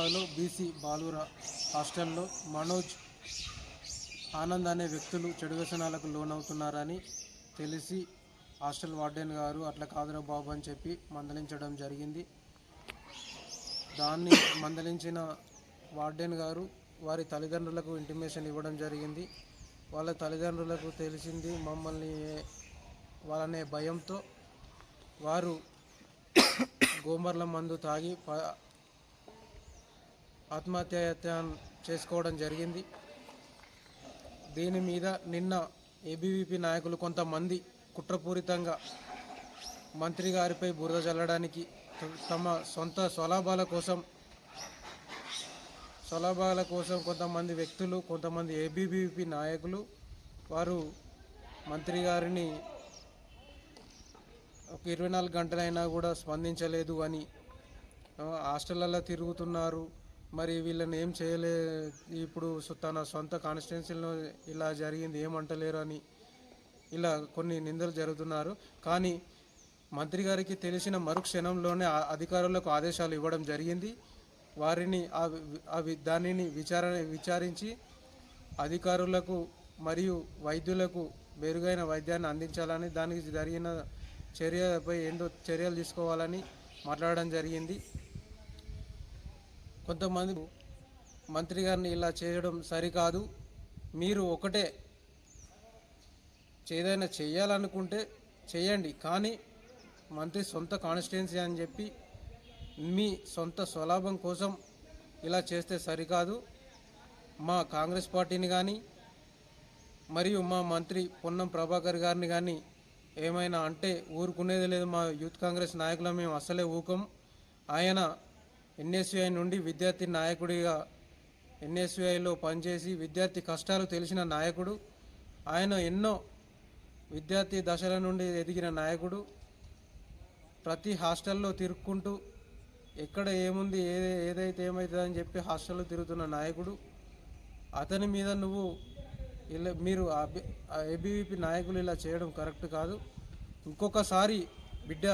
BC బాలుర హాస్టల్లో మనోజ్ ఆనంద్ అనే వ్యక్తులు చెడు వ్యసనాలకు లోనవుతున్నారని తెలిసి హాస్టల్ వార్డెన్ గారు అట్లా కాదురా బాబు అని చెప్పి మందలించడం జరిగింది. దాన్ని మందలించిన వార్డెన్ గారు వారి తల్లిదండ్రులకు ఇంటిమేషన్ ఇవ్వడం జరిగింది. వాళ్ళ తల్లిదండ్రులకు తెలిసింది మమ్మల్ని వాళ్ళనే భయంతో వారు గోమర్ల మందు తాగి ప- ఆత్మహత్యాయత్నం చేసుకోవడం జరిగింది. దీని మీద నిన్న ఏబీవీపీ నాయకులు కొంతమంది కుట్రపూరితంగా మంత్రి గారిపై బురద చల్లడానికి తమ సొంత స్వలాభాల కోసం స్వలాభాల కోసం కొంతమంది వ్యక్తులు కొంతమంది ఏబీవీపీ నాయకులు వారు మంత్రి గారిని ఒక ఇరవై నాలుగు గంటలైనా కూడా స్పందించలేదు అని హాస్టళ్ళల్లో తిరుగుతున్నారు. మరి వీళ్ళని ఏం చేయలే ఇప్పుడు తన సొంత కాన్స్టిట్యున్సీలో ఇలా జరిగింది ఏమంటలేరు అని ఇలా కొన్ని నిందలు జరుగుతున్నారు. కానీ మంత్రి గారికి తెలిసిన మరుక్షణంలోనే అధికారులకు ఆదేశాలు ఇవ్వడం జరిగింది. వారిని అవి దానిని విచారణ విచారించి అధికారులకు మరియు వైద్యులకు మెరుగైన వైద్యాన్ని అందించాలని దానికి జరిగిన చర్యపై ఏంటో చర్యలు తీసుకోవాలని మాట్లాడడం జరిగింది. కొంతమంది మంత్రి గారిని ఇలా చేయడం సరికాదు. మీరు ఒకటే ఏదైనా చేయాలనుకుంటే చేయండి. కానీ మంత్రి సొంత కాన్స్టిట్యున్సీ అని చెప్పి మీ సొంత స్వలాభం కోసం ఇలా చేస్తే సరికాదు. మా కాంగ్రెస్ పార్టీని కానీ మరియు మా మంత్రి పొన్నం ప్రభాకర్ గారిని కానీ ఏమైనా అంటే ఊరుకునేది లేదు. మా యూత్ కాంగ్రెస్ నాయకులు మేము అసలే ఊకం ఆయన ఎన్ఎస్యుఐ నుండి విద్యార్థి నాయకుడిగా ఎన్ఎస్యుఐలో పనిచేసి విద్యార్థి కష్టాలు తెలిసిన నాయకుడు ఆయన ఎన్నో విద్యార్థి దశల నుండి ఎదిగిన నాయకుడు. ప్రతి హాస్టల్లో తిరుక్కుంటూ ఎక్కడ ఏముంది ఏదే ఏదైతే ఏమవుతుందని చెప్పి హాస్టల్లో తిరుగుతున్న నాయకుడు. అతని మీద నువ్వు ఇలా మీరు ఏబీవీపీ నాయకులు ఇలా చేయడం కరెక్ట్ కాదు. ఇంకొకసారి బిడ్డ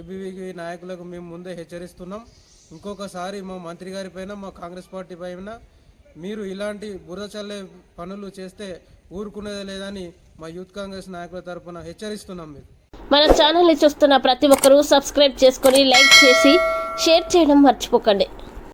ఏబీవీపీ నాయకులకు మేము ముందే హెచ్చరిస్తున్నాం. ఇంకొకసారి మా మంత్రి గారి పైన మా కాంగ్రెస్ పార్టీ పైన మీరు ఇలాంటి బురద చల్లే పనులు చేస్తే ఊరుకునేదే లేదని మా యూత్ కాంగ్రెస్ నాయకుల తరఫున హెచ్చరిస్తున్నాం మీరు మన ఛానల్ని చూస్తున్న ప్రతి ఒక్కరూ సబ్స్క్రైబ్ చేసుకొని లైక్ చేసి షేర్ చేయడం మర్చిపోకండి.